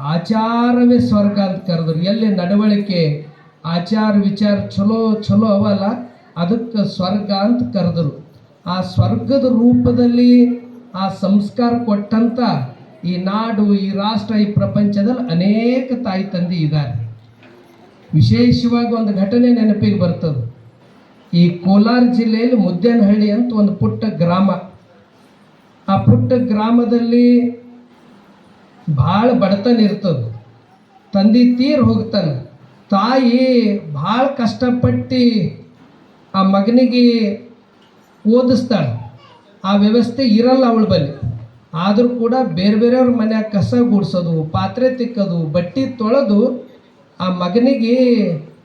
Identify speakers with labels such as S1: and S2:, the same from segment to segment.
S1: ಆಚಾರವೇ ಸ್ವರ್ಗ ಅಂತ ಕರೆದ್ರು. ಎಲ್ಲಿ ನಡವಳಿಕೆ, ಆಚಾರ, ವಿಚಾರ ಚಲೋ ಚಲೋ ಅವಲ್ಲ, ಅದಕ್ಕೆ ಸ್ವರ್ಗ ಅಂತ ಕರೆದರು. ಆ ಸ್ವರ್ಗದ ರೂಪದಲ್ಲಿ ಆ ಸಂಸ್ಕಾರ ಕೊಟ್ಟಂತ ಈ ನಾಡು, ಈ ರಾಷ್ಟ್ರ, ಈ ಪ್ರಪಂಚದಲ್ಲಿ ಅನೇಕ ತಾಯಿ, ತಂದೆ ಇದ್ದಾರೆ. ವಿಶೇಷವಾಗಿ ಒಂದು ಘಟನೆ ನೆನಪಿಗೆ ಬರ್ತದೆ. ಈ ಕೋಲಾರ ಜಿಲ್ಲೆಯಲ್ಲಿ ಮುದ್ದೇನಹಳ್ಳಿ ಅಂತ ಒಂದು ಪುಟ್ಟ ಗ್ರಾಮ. ಆ ಪುಟ್ಟ ಗ್ರಾಮದಲ್ಲಿ ಭಾಳ ಬಡತನ ಇರ್ತದೆ. ತಂದೆ ತೀರ್ ಹೋಗ್ತಾನೆ. ತಾಯಿ ಭಾಳ ಕಷ್ಟಪಟ್ಟು ಆ ಮಗನಿಗೆ ಓದಿಸ್ತಾಳೆ. ಆ ವ್ಯವಸ್ಥೆ ಇರಲ್ಲ ಅವಳ ಬಳಿ. ಆದರೂ ಕೂಡ ಬೇರೆ ಬೇರೆಯವ್ರ ಮನ್ಯಾಗ ಕಸ ಗುಡಿಸೋದು, ಪಾತ್ರೆ ತಿಕ್ಕೋದು, ಬಟ್ಟೆ ತೊಳೆದು ಆ ಮಗನಿಗೆ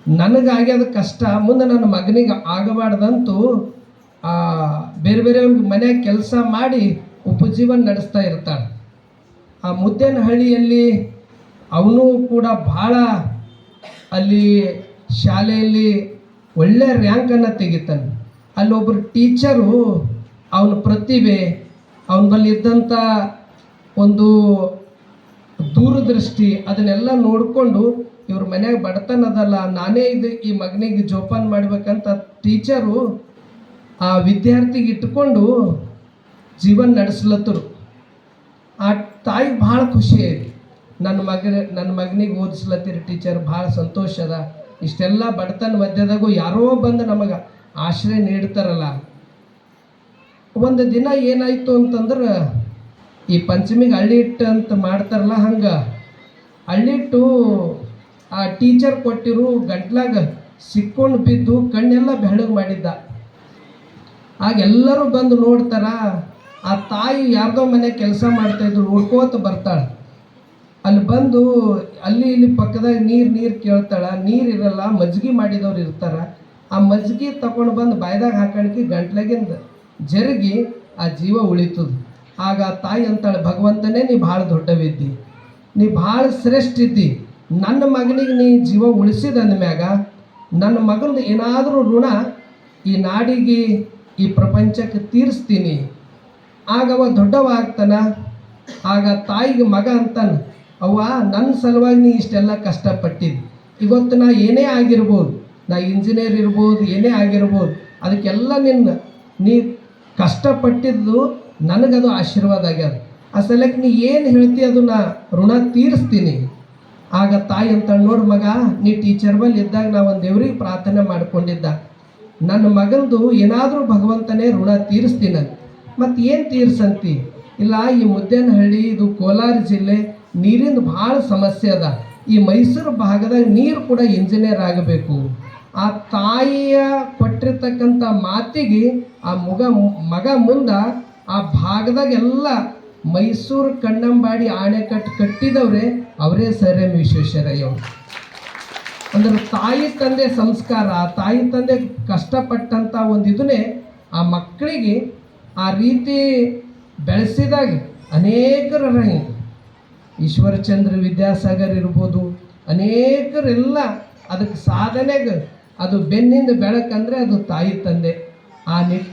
S1: ನನಗಾಗ್ಯದ ಕಷ್ಟ. ಮುಂದೆ ನನ್ನ ಮಗನಿಗೆ ಆಗಬಾರ್ದಂತೂ ಬೇರೆ ಬೇರೆಯವ್ರಿಗೆ ಮನ್ಯಾಗ ಕೆಲಸ ಮಾಡಿ ಉಪಜೀವನ ನಡೆಸ್ತಾ ಇರ್ತಾಳೆ. ಆ ಮುದ್ದೇನಹಳ್ಳಿಯಲ್ಲಿ ಅವನು ಕೂಡ ಭಾಳ ಅಲ್ಲಿ ಶಾಲೆಯಲ್ಲಿ ಒಳ್ಳೆ ರ್ಯಾಂಕನ್ನು ತೆಗಿತಾನೆ. ಅಲ್ಲೊಬ್ಬರು ಟೀಚರು ಅವನ ಪ್ರತಿಭೆ, ಅವನ ಬಳಿ ಇದ್ದಂಥ ಒಂದು ದೂರದೃಷ್ಟಿ ಅದನ್ನೆಲ್ಲ ನೋಡಿಕೊಂಡು ಇವ್ರ ಮನ್ಯಾಗ ಬಡತನದಲ್ಲ ನಾನೇ ಇದು ಈ ಮಗನಿಗೆ ಜೋಪಾನ ಮಾಡ್ಬೇಕಂತ ಟೀಚರು ಆ ವಿದ್ಯಾರ್ಥಿಗೆ ಇಟ್ಕೊಂಡು ಜೀವನ ನಡೆಸ್ಲತ್ತರು. ತಾಯಿಗೆ ಭಾಳ ಖುಷಿ ಐತಿ. ನನ್ನ ಮಗ ನನ್ನ ಮಗನಿಗೆ ಓದಿಸ್ಲತ್ತೀರಿ ಟೀಚರ್ ಭಾಳ ಸಂತೋಷ ಅದ. ಇಷ್ಟೆಲ್ಲ ಬಡತನ ಮಧ್ಯದಾಗೂ ಯಾರೋ ಬಂದು ನಮಗೆ ಆಶ್ರಯ ನೀಡ್ತಾರಲ್ಲ. ಒಂದು ದಿನ ಏನಾಯಿತು ಅಂತಂದ್ರೆ, ಈ ಪಂಚಮಿಗೆ ಹಳ್ಳಿಟ್ಟು ಅಂತ ಮಾಡ್ತಾರಲ್ಲ ಹಂಗೆ ಹಳ್ಳಿಟ್ಟು ಆ ಟೀಚರ್ ಕೊಟ್ಟಿರು ಗಂಟ್ಲಾಗ ಸಿಕ್ಕೊಂಡು ಬಿದ್ದು ಕಣ್ಣೆಲ್ಲ ಬೆಳಗ್ ಮಾಡಿದ್ದ. ಆಗ ಎಲ್ಲರೂ ಬಂದು ನೋಡ್ತಾರ ಆ ತಾಯಿ ಯಾರ್ದೋ ಮನೆ ಕೆಲಸ ಮಾಡ್ತಾಯಿದ್ರು ಹುಡ್ಕೋತ ಬರ್ತಾಳೆ. ಅಲ್ಲಿ ಬಂದು ಅಲ್ಲಿ ಇಲ್ಲಿ ಪಕ್ಕದಾಗ ನೀರು ನೀರು ಕೇಳ್ತಾಳ, ನೀರು ಇರಲ್ಲ ಮಜ್ಗೆ ಮಾಡಿದವ್ರು ಇರ್ತಾರ. ಆ ಮಜ್ಜಿಗೆ ತಗೊಂಡು ಬಂದು ಬಾಯ್ದಾಗ ಹಾಕಣಿಕೆ ಗಂಟ್ಲಾಗಿಂದ ಜರುಗಿ ಆ ಜೀವ ಉಳಿತದ. ಆಗ ಆ ತಾಯಿ ಅಂತಾಳೆ, ಭಗವಂತನೇ, ನೀ ಭಾಳ ದೊಡ್ಡವಿದ್ದಿ. ನೀ ಭಾಳ ಶ್ರೇಷ್ಠ ಇದ್ದಿ ನನ್ನ ಮಗನಿಗೆ ನೀ ಜೀವ ಉಳಿಸಿದ ಮ್ಯಾಗ ನನ್ನ ಮಗನ ಏನಾದರೂ ಋಣ ಈ ನಾಡಿಗೆ ಈ ಪ್ರಪಂಚಕ್ಕೆ ತೀರಿಸ್ತೀನಿ. ಆಗ ಅವ ದೊಡ್ಡವ ಆಗ್ತಾನ ಆಗ ತಾಯಿಗೆ ಮಗ ಅಂತಾನೆ, ಅವ್ವ ನನ್ನ ಸಲುವಾಗಿ ನೀ ಇಷ್ಟೆಲ್ಲ ಕಷ್ಟಪಟ್ಟಿದ್ದು. ಇವತ್ತು ನಾ ಏನೇ ಆಗಿರ್ಬೋದು, ನಾ ಇಂಜಿನಿಯರ್ ಇರ್ಬೋದು, ಏನೇ ಆಗಿರ್ಬೋದು, ಅದಕ್ಕೆಲ್ಲ ನಿನ್ನ, ನೀ ಕಷ್ಟಪಟ್ಟಿದ್ದು ನನಗದು ಆಶೀರ್ವಾದ ಆಗ್ಯದ. ಆ ಸಲಕ್ಕೆ ನೀ ಏನು ಹೇಳ್ತಿ ಅದು ನಾ ಋಣ ತೀರಿಸ್ತೀನಿ. ಆಗ ತಾಯಿ ಅಂತ ನೋಡು ಮಗ, ನೀ ಟೀಚರ್ ಬಲ್ಲಿ ಇದ್ದಾಗ ನಾ ಒಂದು ದೇವ್ರಿಗೆ ಪ್ರಾರ್ಥನೆ ಮಾಡ್ಕೊಂಡಿದ್ದ. ನನ್ನ ಮಗಂದು ಏನಾದರೂ ಭಗವಂತನೇ ಋಣ ತೀರಿಸ್ತೀನಂತ ಮತ್ತು ಏನು ತೀರ್ಸಂತಿ? ಇಲ್ಲ, ಈ ಮುದ್ದೇನಹಳ್ಳಿ, ಇದು ಕೋಲಾರ ಜಿಲ್ಲೆ ನೀರಿನ ಭಾಳ ಸಮಸ್ಯೆ ಅದ. ಈ ಮೈಸೂರು ಭಾಗದಾಗ ನೀರು ಕೂಡ ಇಂಜಿನಿಯರ್ ಆಗಬೇಕು. ಆ ತಾಯಿಯ ಕೊಟ್ಟಿರ್ತಕ್ಕಂಥ ಮಾತಿಗೆ ಆ ಮಗ ಮಗ ಮುಂದ ಆ ಭಾಗದಾಗೆಲ್ಲ ಮೈಸೂರು ಕಣ್ಣಂಬಾಡಿ ಆಣೆಕಟ್ಟು ಕಟ್ಟಿದವ್ರೆ ಅವರೇ ಸರ್ ಎಂ ವಿಶ್ವೇಶ್ವರಯ್ಯ. ಅಂದ್ರೆ ತಾಯಿ ತಂದೆ ಸಂಸ್ಕಾರ ತಾಯಿ ತಂದೆ ಕಷ್ಟಪಟ್ಟಂಥ ಒಂದು ಇದನ್ನೇ ಆ ಮಕ್ಕಳಿಗೆ ಆ ರೀತಿ ಬೆಳೆಸಿದಾಗ ಅನೇಕರ ಈಶ್ವರಚಂದ್ರ ವಿದ್ಯಾಸಾಗರ್ ಇರ್ಬೋದು, ಅನೇಕರೆಲ್ಲ ಅದಕ್ಕೆ ಸಾಧನೆಗೆ ಅದು ಬೆನ್ನಿಂದ ಬೆಳಕಂದರೆ ಅದು ತಾಯಿ ತಂದೆ. ಆ ನಿಟ್ಟಿನ